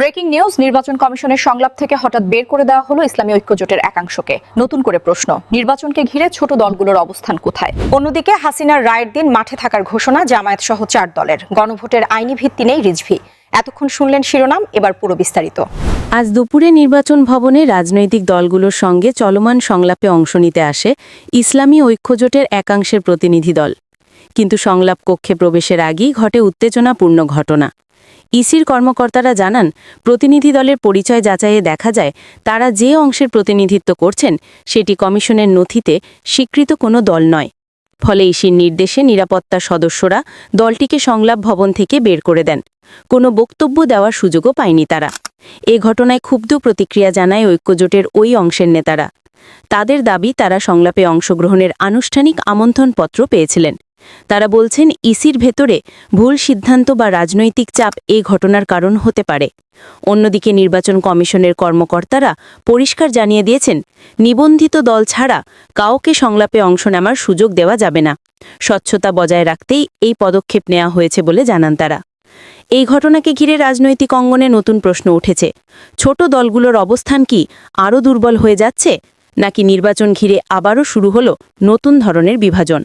Breaking news, নির্বাচন কমিশনের সংলাপ থেকে হঠাৎ বের করে দেওয়া হলো ইসলামী ঐক্যজোটের একাংশকে। নতুন করে প্রশ্ন, নির্বাচনকে ঘিরে ছোট দলগুলোর অবস্থান কোথায়? অন্যদিকে, হাসিনার রায়ের দিন মাঠে থাকার ঘোষণা জামায়াত সহ চার দলের। গণভোটের আইনি ভিত্তি নেই রিজভি। এতক্ষণ শুনলেন শিরোনাম, এবার পুরো বিস্তারিত। আজ দুপুরে নির্বাচন ভবনে রাজনৈতিক দলগুলোর সঙ্গে চলমান সংলাপে অংশ নিতে আসে ইসলামী ঐক্যজোটের একাংশের প্রতিনিধি দল। কিন্তু সংলাপ কক্ষে প্রবেশের আগেই ঘটে উত্তেজনাপূর্ণ ঘটনা। ইসির কর্মকর্তারা জানান, প্রতিনিধি দলের পরিচয় যাচাইয়ে দেখা যায়, তারা যে অংশের প্রতিনিধিত্ব করছেন, সেটি কমিশনের নথিতে স্বীকৃত কোনো দল নয়। ফলে ইসির নির্দেশে নিরাপত্তা সদস্যরা দলটিকে সংলাপ ভবন থেকে বের করে দেন। কোনো বক্তব্য দেওয়ার সুযোগও পায়নি তারা। এ ঘটনায় ক্ষুব্ধ প্রতিক্রিয়া জানায় ঐক্যজোটের ওই অংশের নেতারা। তাদের দাবি, তারা সংলাপে অংশগ্রহণের আনুষ্ঠানিক আমন্ত্রণপত্র পেয়েছিলেন। তারা বলছেন, ইসির ভেতরে ভুল সিদ্ধান্ত বা রাজনৈতিক চাপ এই ঘটনার কারণ হতে পারে। অন্যদিকে নির্বাচন কমিশনের কর্মকর্তারা পরিষ্কার জানিয়ে দিয়েছেন, নিবন্ধিত দল ছাড়া কাউকে সংলাপে অংশ নেওয়ার সুযোগ দেওয়া যাবে না। স্বচ্ছতা বজায় রাখতেই এই পদক্ষেপ নেওয়া হয়েছে বলে জানান তারা। এই ঘটনাকে ঘিরে রাজনৈতিক অঙ্গনে নতুন প্রশ্ন উঠেছে। ছোট দলগুলোর অবস্থান কি আরও দুর্বল হয়ে যাচ্ছে, নাকি নির্বাচন ঘিরে আবারও শুরু হলো নতুন ধরনের বিভাজন?